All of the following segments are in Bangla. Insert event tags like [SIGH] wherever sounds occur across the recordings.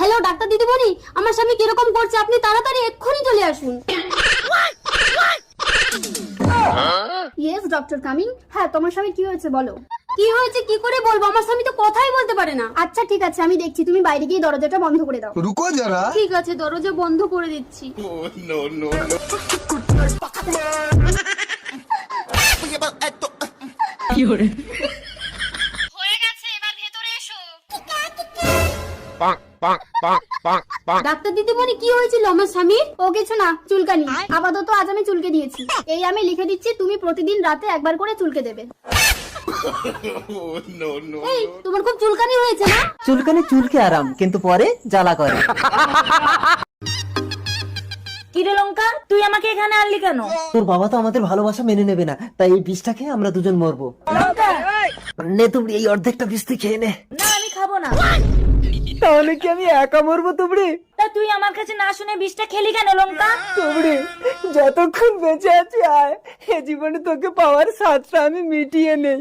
হ্যালো ডাক্তার দিদিমণি আমার স্বামী কীরকম করছে আপনি তাড়াতাড়ি এক্ষুনি চলে আসুন। ইয়েস ডক্টর কামিং হ্যাঁ তোমার স্বামী কি হয়েছে বলো। কি হয়েছে কি করে বলব? আমার স্বামী তো কথাই বলতে পারে না। আচ্ছা ঠিক আছে আমি দেখছি তুমি বাইরে গিয়ে দরজাটা বন্ধ করে দাও। রুকো যারা। ঠিক আছে দরজা বন্ধ করে দিচ্ছি। oh, কি ডাক্তার দিদিমণি কি হয়েছিল আমার স্বামীর? ও কিছু না চুলকানি। আপাতত আজ আমি চুলকে দিয়েছি। এই আমি লিখে দিচ্ছি তুমি প্রতিদিন রাতে একবার করে চুলকে দেবে। [LAUGHS] এই তোমার খুব চুলকানি হয়েছে না? চুলকানি চুলকে আরাম কিন্তু পরে জ্বালা করে। [LAUGHS] কিরে লঙ্কা তুই আমাকে এখানে আনলি কেন? তোর বাবা তো আমাদের ভালোবাসা মেনে নেবে না তাই এই বিষটা খেয়ে আমরা দুজন মরবো। লঙ্কা। নে তুমি এই অর্ধেকটা বিষ তুই খেয়ে নে। না আমি খাব না। তাহলে কি আমি একা মরবো তুমড়ি তা তুই আমার কাছে না শুনে বিষটা খেলি কেন লঙ্কা? তুমড়ি যতক্ষণ বেঁচে আছি আয়। এ জীবনে তোকে পাওয়ার স্বাদটা আমি মিটিয়ে নেই।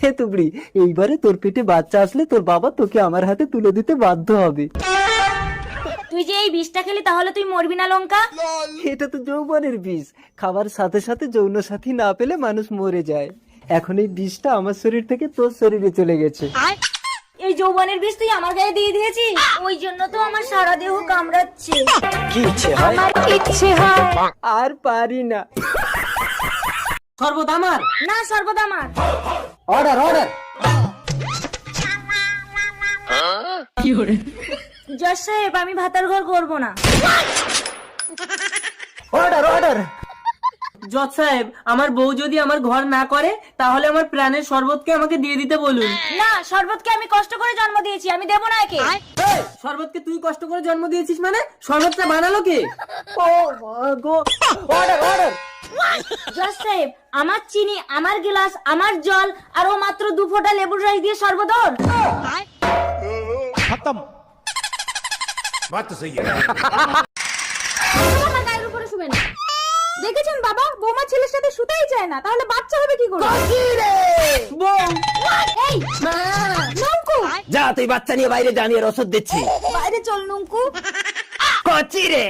হে তুবড়ি এইবারে তোর পেটে বাচ্চা আসলে তোর বাবা তোকে আমার হাতে তুলে দিতে বাধ্য হবে। তুই যে এই বিষটা খেলি তাহলে তুই মরবি না লঙ্কা? এটা তো যৌবনের বিষ। খাবার সাথে সাথে যৌন সাথী না পেলে মানুষ মরে যায়। এখন এই বিষটা আমার শরীর থেকে তোর শরীরে চলে গেছে। এই যৌবনের বিষ তুই আমার গায়ে দিয়ে দিয়েছিস? ওই জন্য তো আমার সারা দেহ কামড়াচ্ছে। কি ইচ্ছে হয়? ইচ্ছে হয়। আর পারি না। আমার? না সর্বদা আমার। অর্ডার অর্ডার জজ সাহেব আমি ভাতার ঘর করব না। অর্ডার অর্ডার জজ সাহেব আমার বউ যদি আমার ঘর না করে তাহলে আমার প্রাণের শরবতকে আমাকে দিয়ে দিতে বলুন। না শরবতকে আমি কষ্ট করে জন্ম দিয়েছি আমি দেবো না একে। এই, শরবতকে তুই কষ্ট করে জন্ম দিয়েছিস মানে? শরবতটা বানালো কে? ও গো। অর্ডার অর্ডার জজ সাহেব আমার চিনি আমার গ্লাস আমার জল আর ও মাত্র দু ফোঁটা লেবুর রস দিয়ে সর্বদর আমার গায়ের উপরে শুবে না। দেখেছেন বাবা? বৌমা ছেলের সাথে শুতেই চায় না। তাহলে বাচ্চা হবে কি করে? বউ! এই! নঙ্কু! যা তুই বাচ্চা নিয়ে বাইরে জানিয়ে ওষুধ দিচ্ছি। বাইরে চল নঙ্কু। কচি রে!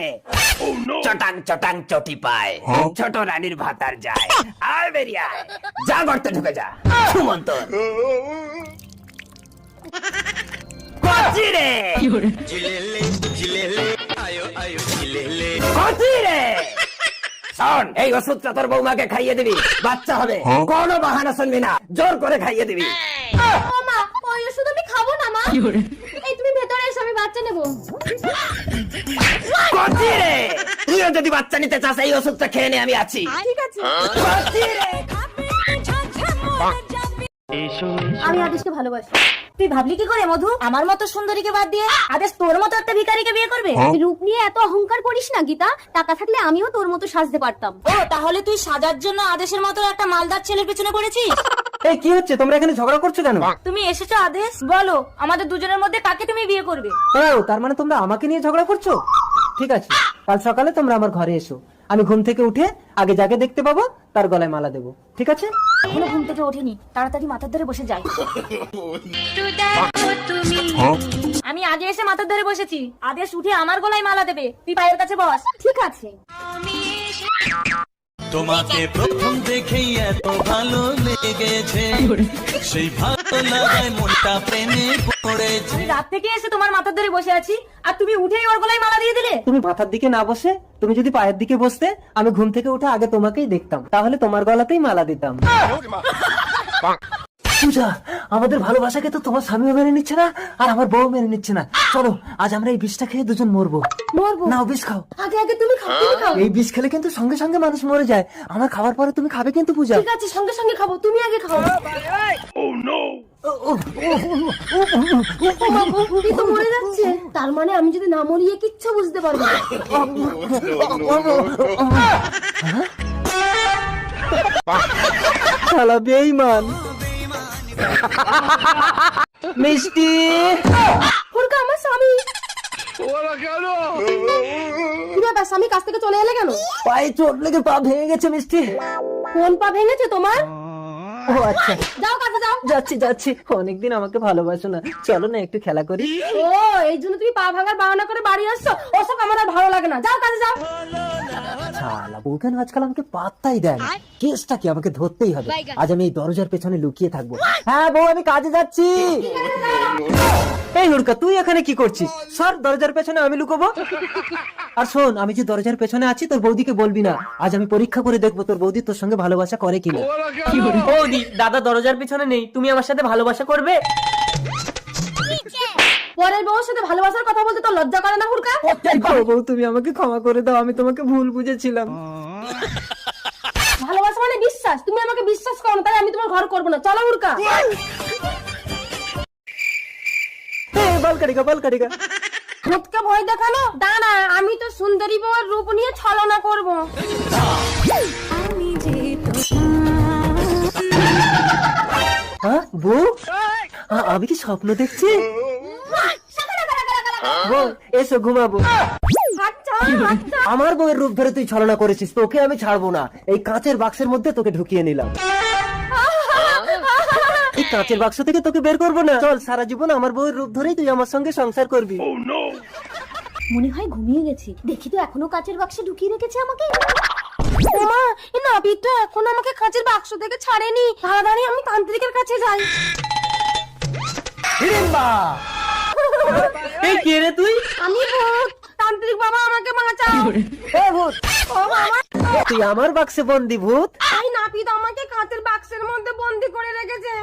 চটাং চটাং চটি পায়। ছোট রানীর ভাতার যায়। আর বেরিয়ে যা গর্তে ঢুকে যা। সুমন্ত কচি রে! কচি রে! শোন এই ওষুধটা তোর বৌমাকে খাইয়ে দিবি বাচ্চা হবে। কোনো বাহানা শুনবি না জোর করে খাইয়ে দিবি। ও মা ওই ওষুধ আমি খাব না মা। এই তুমি ভেতরে এসো আমি বাচ্চা নেব। কচি রে! তুইও যদি বাচ্চা নিতে চাস এই ওষুধটা খেয়ে নে আমি আছি। ঠিক আছে। কচি রে! আমি আদেশকে ভালোবাসি। তুই ভাবলি কি করে মধু? আমার মতো সুন্দরীকে বাদ দিয়ে আদেশ তোর মতো একটা ভিখারিকে বিয়ে করবে? রূপ নিয়ে এত অহংকার করিস না গীতা। টাকা থাকলে আমিও তোর মতো সাজতে পারতাম। ও তাহলে তুই সাজার জন্য আদেশের মতো একটা মালদার ছেলের পিছনে পড়েছিস? [LAUGHS] এই কি হচ্ছে? তোমরা এখানে ঝগড়া করছ কেন? তুমি এসেছ আদেশ? বলো আমাদের দুজনের মধ্যে কাকে তুমি বিয়ে করবে? ও তার মানে তোমরা আমাকে নিয়ে ঝগড়া করছ? ঠিক আছে কাল সকালে তোমরা আমার ঘরে এসো। আমি ঘুম থেকে উঠে আগে যাকে দেখতে পাবো তার গলায় মালা দেবো। ঠিক আছে? এখনও ঘুম থেকে ওঠেনি। তাড়াতাড়ি মাথার ধরে বসে যাই। আমি আগে এসে মাথার ধরে বসেছি। আদেশ উঠে আমার গলায় মালা দেবে। তুই পায়ের কাছে বস। ঠিক আছে। তোমাকে প্রথম দেখেই এত ভালো লেগেছে। সেই ভালো লাগায় মনটা প্রেমে পড়েছে। আমি রাত থেকে এসে তোমার মাথার ধরে বসে আছি আর তুমি উঠেই ওর গলায় মালা দিয়ে দিলে? তুমি মাথার দিকে না বসে তুমি যদি পায়ের দিকে বসতে আমি ঘুম থেকে উঠে আগে তোমাকেই দেখতাম। তাহলে তোমার গলাতেই মালা দিতাম। পূজা আমাদের ভালোবাসাকে তো তোমার স্বামীও মেনে নিচ্ছে না আর আমার বউ মেনে নিচ্ছে না চলো আজ আমরা এই বিষটা খেয়ে দুজন মরবো মরবো নাও বিষ খাও আগে আগে তুমি খাও তুমি খাও এই বিষ খেলে কিন্তু সঙ্গে সঙ্গে মানুষ মরে যায় আমার খাবার পরে তুমি খাবে কিন্তু পূজা ঠিক আছে সঙ্গে সঙ্গে খাব তুমি আগে খাও তুই তো মরে যাচ্ছে তার মানে আমি যদি না মরিয়ে কিচ্ছু বুঝতে পারব না শালা বেইমান মিষ্টি। ফুলকা আমার স্বামী। কি ব্যাপার স্বামী কাছ থেকে চলে এলে কেন? পায়ে চোট লেগে পা ভেঙে গেছে মিষ্টি। কোন পা ভেঙেছে তোমার? ও আচ্ছা। যাও কাজে যাও। যাচ্ছি যাচ্ছি। অনেকদিন আমাকে ভালোবাসো না। চলো না একটু খেলা করি। ও এই জন্য তুমি পা ভাঙার বাহানা করে বাড়ি আসছো? ওসব আমার আর ভালো লাগে না। যাও কাজে যাও। শালা বউ কেন আজকাল আমাকে পাত্তাই দেয় না। কেসটা কি? আমাকে ধরতেই হবে। আজ আমি এই দরজার পেছনে লুকিয়ে থাকব। হ্যাঁ বউ আমি কাজে যাচ্ছি। এই হুড়কা তুই এখানে কি করছিস? সর দরজার পেছনে আমি লুকোবো। আর শোন আমি যে দরজার পেছনে আছি তোর বৌদিকে বলবি না। আজ আমি পরীক্ষা করে দেখব তোর বৌদি তোর সঙ্গে ভালোবাসা করে কিনা। বৌদি দাদা দরজার পিছনে নেই। তুমি আমার সাথে ভালোবাসা করবে? পরের বউর সাথে ভালোবাসার কথা বলতে তো লজ্জা করে না হুড়কা? ও বউ তুমি আমাকে ক্ষমা করে দাও আমি তোমাকে ভুল বুঝেছিলাম। ভালোবাসা মানে বিশ্বাস। তুমি আমাকে বিশ্বাস করো তাই আমি তোমার ঘর করব না। চলো হুড়কা। বল কাটিকা বল কাটিকা। ভূতকে ভয় দেখানো দাঁড়া আমি তো সুন্দরী বউয়ের রূপ নিয়ে ছলনা করব। হ্যাঁ বউ? আ- আমি কি স্বপ্ন দেখছি? বউ এসো ঘুমাবো। আচ্ছা আচ্ছা। আমার বউয়ের রূপ ধরে তুই ছলনা করেছিস তোকে আমি ছাড়বো না। এই কাঁচের বাক্সের মধ্যে তোকে ঢুকিয়ে নিলাম। কাঁচের বাক্স থেকে তোকে বের করব না। চল সারা জীবন আমার বউয়ের রূপ ধরেই তুই আমার সঙ্গে সংসার করবি। মনে হয় ঘুমিয়ে গেছি। দেখি তো এখনও কাচের বাক্সে ঢুকিয়ে রেখেছে আমাকে। ওমা এ নাবিদ তো এখন আমাকে কাচের বাক্স থেকে ছাড়েনি। তাড়াতাড়ি আমি তান্ত্রিকের কাছে যাই। হিড়িম্বা! এই কে রে তুই? আমি ভূত। তান্ত্রিক বাবা আমাকে বাঁচাও। এ ভূত। ও বাবা তুই আমার বাক্সে বন্দি ভূত? নাপিত আমাকে কাঁচের বাক্সের মধ্যে বন্দি করে রেখেছে।